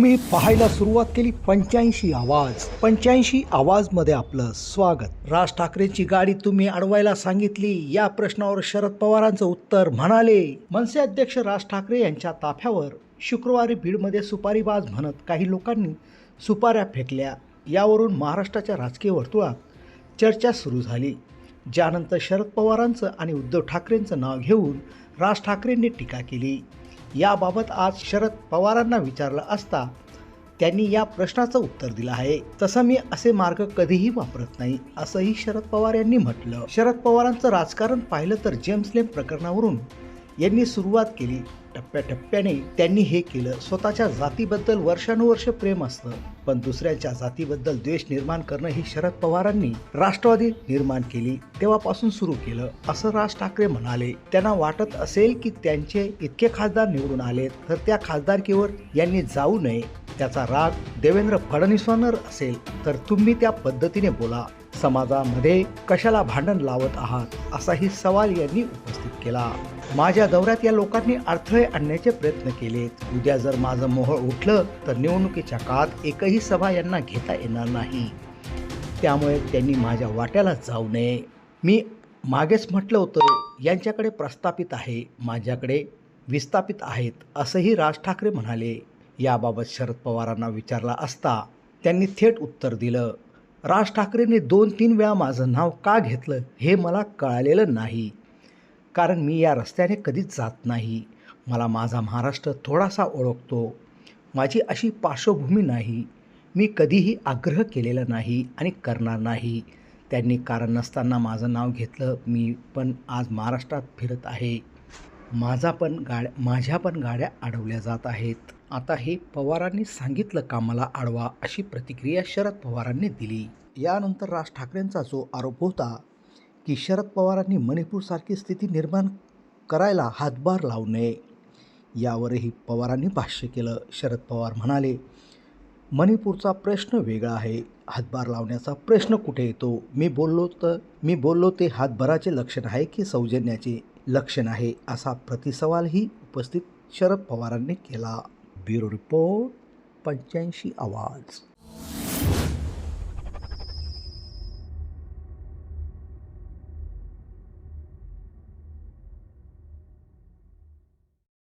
तुम्ही पाहायला सुरुवात केली पंच्याऐंशी आवाज. पंच्याऐंशी आवाजमध्ये आपलं स्वागत. राज ठाकरेंची गाडी तुम्ही अडवायला सांगितली. या प्रश्नावर शरद पवारांचं उत्तर म्हणाले. मनसे अध्यक्ष राज ठाकरे यांच्या ताफ्यावर शुक्रवारी बीडमध्ये सुपारीबाज म्हणत काही लोकांनी सुपाऱ्या फेकल्या. यावरून महाराष्ट्राच्या राजकीय वर्तुळात चर्चा सुरू झाली. ज्यानंतर शरद पवारांचं आणि उद्धव ठाकरेंचं नाव घेऊन राज ठाकरेंनी टीका केली. याबाबत आज शरद पवारांना विचारलं असता त्यांनी या प्रश्नाचं उत्तर दिलं आहे. तसं मी असे मार्ग कधीही वापरत नाही असंही शरद पवार यांनी म्हटलं. शरद पवारांचं राजकारण पाहिलं तर जेम्स लेम प्रकरणावरून यांनी सुरुवात केली. टप्प्याटप्प्याने त्यांनी हे केलं. स्वतःच्या जातीबद्दल वर्षानुवर्ष प्रेम असतं. पण दुसऱ्याच्या जातीबद्दल द्वेष निर्माण करणं ही शरद पवारांनी राष्ट्रवादी निर्माण केली. तेव्हापासून सुरू केलं असं राज ठाकरे म्हणाले. त्यांना वाटत असेल की त्यांचे इतके खासदार निवडून आले तर त्या खासदारकीवर यांनी जाऊ नये. त्याचा राग देवेंद्र फडणवीसांवर असेल तर तुम्ही त्या पद्धतीने बोला. समाजामध्ये कशाला भांडण लावत आहात असाही सवाल यांनी उपस्थित केला. माझ्या दौऱ्यात या लोकांनी अडथळे आणण्याचे प्रयत्न केलेत. उद्या जर माझं मोहळ उठलं तर निवडणुकीच्या काळात एकही सभा यांना घेता येणार नाही. त्यामुळे त्यांनी माझ्या वाट्याला जाऊ नये. मी मागेच म्हटलं होतं यांच्याकडे प्रस्थापित आहे माझ्याकडे विस्थापित आहेत असंही राज ठाकरे म्हणाले. याबाबत शरद पवारांना विचारला असता त्यांनी थेट उत्तर दिलं राज ठाकरेंनी दोन तीन वेळा माझं नाव का घेतलं हे मला कळालेलं नाही. कारण मी या रस्त्याने कधीच जात नाही. मला माझा महाराष्ट्र थोडासा ओळखतो. माझी अशी पार्श्वभूमी नाही. मी कधीही आग्रह केलेला नाही आणि करणार नाही. त्यांनी कारण नसताना माझं नाव घेतलं. मी पण आज महाराष्ट्रात फिरत आहे. माझा पण गाड्या माझ्या पण गाड्या अडवल्या जात आहेत. आता हे पवारांनी सांगितलं का मला अडवा अशी प्रतिक्रिया शरद पवारांनी दिली. यानंतर राज ठाकरेंचा जो आरोप होता की शरद पवारांनी मणिपूरसारखी स्थिती निर्माण करायला हातभार लावू नये. यावरही पवारांनी भाष्य केलं. शरद पवार म्हणाले मणिपूरचा प्रश्न वेगळा आहे. हातभार लावण्याचा प्रश्न कुठे येतो? मी बोललो तर मी बोललो ते हातभाराचे लक्षण आहे की सौजन्याचे लक्षण आहे? असा प्रतिसवालही उपस्थित शरद पवारांनी केला. ब्युरो रिपोर्ट पंच्याऐंशी आवाज.